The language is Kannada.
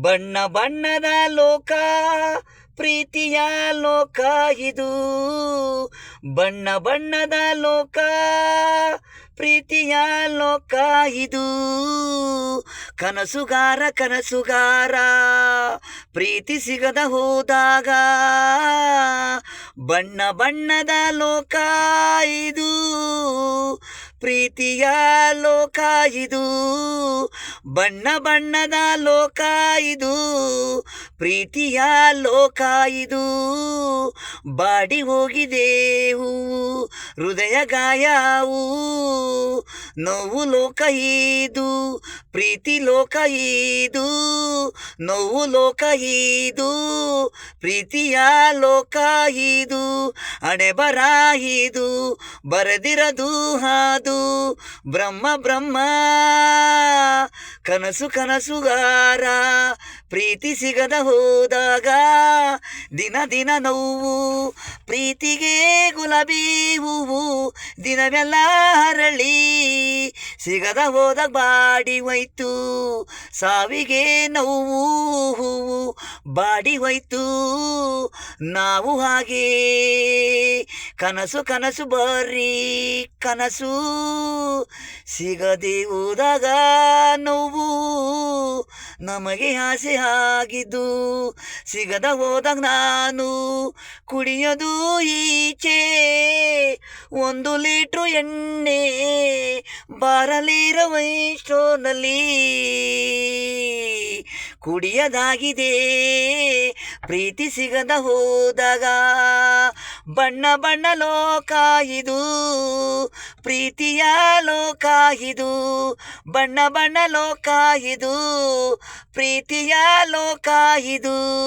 ಬಣ್ಣ ಬಣ್ಣದ ಲೋಕ, ಪ್ರೀತಿಯ ಲೋಕ ಇದು. ಬಣ್ಣ ಬಣ್ಣದ ಲೋಕ, ಪ್ರೀತಿಯ ಲೋಕ ಇದು. ಕನಸುಗಾರ ಕನಸುಗಾರ, ಪ್ರೀತಿ ಸಿಗದ ಹೋದಾಗ. ಬಣ್ಣ ಬಣ್ಣದ ಲೋಕ ಇದು, ಪ್ರೀತಿಯ ಲೋಕ ಇದು. ಬಣ್ಣ ಬಣ್ಣದ ಲೋಕ ಇದು, ಪ್ರೀತಿಯ ಲೋಕ ಇದು. ಬಾಡಿ ಹೋಗಿದೆ ಹೃದಯ ಗಾಯವು ನೋವು ಲೋಕ ಇದು, ಪ್ರೀತಿ ಲೋಕ ಇದು. ನೋವು ಲೋಕ ಇದು, ಪ್ರೀತಿಯ ಲೋಕ ಇದು. ಹಣೆ ಬರ ಇದು, ಬರೆದಿರದು ಹಾದು, ಬ್ರಹ್ಮ ಬ್ರಹ್ಮ. ಕನಸು ಕನಸುಗಾರ ಪ್ರೀತಿ ಸಿಗದ ಹೋದಾಗ ದಿನ ದಿನ ನೋವು, ಪ್ರೀತಿಗೆ ಗುಲಾಬಿ ಹೂವು ದಿನವೆಲ್ಲ ಹರಳಿ ಸಿಗದ ಹೋದ ಬಾಡಿ ಹೋಯ್ತು, ಸಾವಿಗೆ ನೋವು ಹೂವು ಬಾಡಿ ಹೋಯ್ತು, ನಾವು ಹಾಗೆ ಕನಸು ಕನಸು ಬಾರಿ ಕನಸು ಸಿಗದೆ ಹೋದಾಗ ನೋವು ನಮಗೆ ಆಸೆ ಆಗಿದ್ದು, ಸಿಗದ ಹೋದಾಗ ನಾನು ಕುಡಿಯೋದು ಈಚೆ ಒಂದು ಲೀಟ್ರು ಎಣ್ಣೆ ಬಾರಲಿರೋ ವೈಷ್ಣೋನಲ್ಲಿ ಕುಡಿಯದಾಗಿದೆ, ಪ್ರೀತಿ ಸಿಗದ ಹೋದಾಗ ಬಣ್ಣ ಬಣ್ಣ ಲೋಕ ಇದು ಪ್ರೀತಿಯ ಲೋಕ ಇದು ಬಣ್ಣ ಬಣ್ಣ ಲೋಕ ಇದು ಪ್ರೀತಿಯ ಲೋಕ ಇದು.